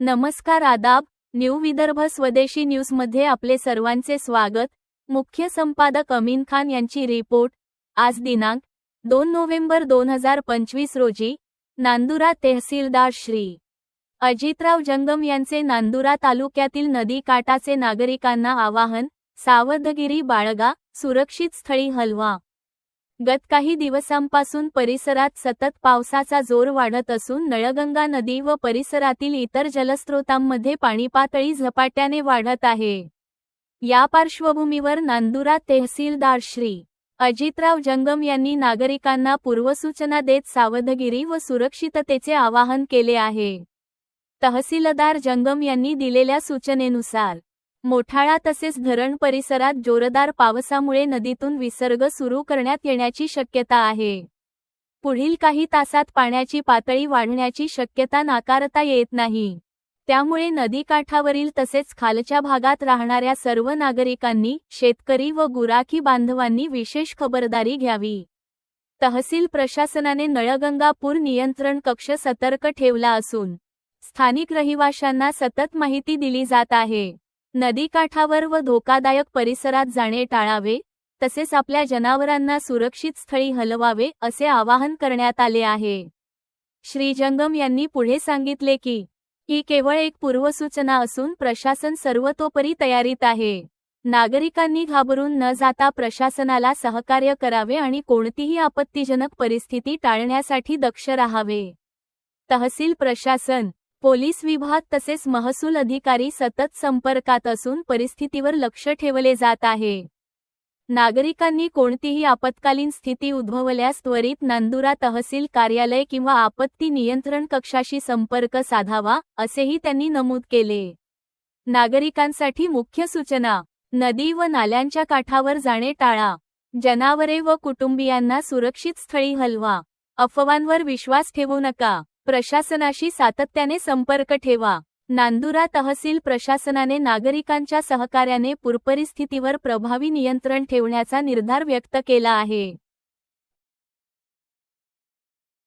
नमस्कार आदाब न्यू विदर्भ स्वदेशी न्यूजमध्ये आपले सर्वांचे स्वागत. मुख्य संपादक अमीन खान यांची रिपोर्ट. आज दिनांक दोन नोव्हेंबर दोन हजार पंचवीस रोजी नांदुरा तहसीलदार श्री. अजितराव जंगम यांचे नांदुरा तालुक्यातील नदी काठाचे नागरिकांना आवाहन सावधगिरी बाळगा सुरक्षित स्थळी हलवा. गत काही दिवसांपासून परिसरात सतत पावसाचा जोर वाढत असून नळगंगा नदी व परिसरातील इतर जलस्रोतांमध्ये पाणीपातळी झपाट्याने वाढत आहे. या पार्श्वभूमीवर नांदुरा तहसीलदार श्री. अजितराव जंगम यांनी नागरिकांना पूर्वसूचना देत सावधगिरी व सुरक्षिततेचे आवाहन केले आहे. तहसीलदार जंगम यांनी दिलेल्या सूचनेनुसार मोठाळा तसेच धरण परिसरात जोरदार पावसामुळे नदीतून विसर्ग सुरू करण्यात येण्याची शक्यता आहे. पुढील काही तासात पाण्याची पातळी वाढण्याची शक्यता नाकारता येत नाही. त्यामुळे नदीकाठावरील तसेच खालच्या भागात राहणाऱ्या सर्व नागरिकांनी शेतकरी व गुराखी बांधवांनी विशेष खबरदारी घ्यावी. तहसील प्रशासनाने नळगंगा पूर नियंत्रण कक्ष सतर्क ठेवला असून स्थानिक रहिवाशांना सतत माहिती दिली जात आहे. नदीकाठावर व धोकादायक परिसरात जाणे टाळावे तसेच आपल्या जनावरांना सुरक्षित स्थळी हलवावे असे आवाहन करण्यात आले आहे. श्री जंगम यांनी पुढे सांगितले की ही केवळ एक पूर्वसूचना असून प्रशासन सर्वतोपरी तयारीत आहे. नागरिकांनी घाबरून न जाता प्रशासनाला सहकार्य करावे आणि कोणतीही आपत्तीजनक परिस्थिती टाळण्यासाठी दक्ष राहावे. तहसील प्रशासन पोलीस विभाग तसेच महसूल अधिकारी सतत संपर्कात असून परिस्थितीवर लक्ष ठेवले जात आहे. नागरिकांनी कोणतीही आपत्कालीन स्थिती उद्भवल्यास त्वरित नांदुरा तहसील कार्यालय किंवा आपत्ती नियंत्रण कक्षाशी संपर्क साधावा असेही त्यांनी नमूद केले. नागरिकांसाठी मुख्य सूचना नदी व नाल्यांच्या काठावर जाणे टाळा जनावरे व कुटुंबियांना सुरक्षित स्थळी हलवा अफवांवर विश्वास ठेवू नका. प्रशासनाशी सातत्याने संपर्क ठेवा. नांदुरा तहसील प्रशासनाने नागरिकांच्या सहकार्याने पूरपरिस्थितीवर प्रभावी नियंत्रण ठेवण्याचा निर्धार व्यक्त केला आहे.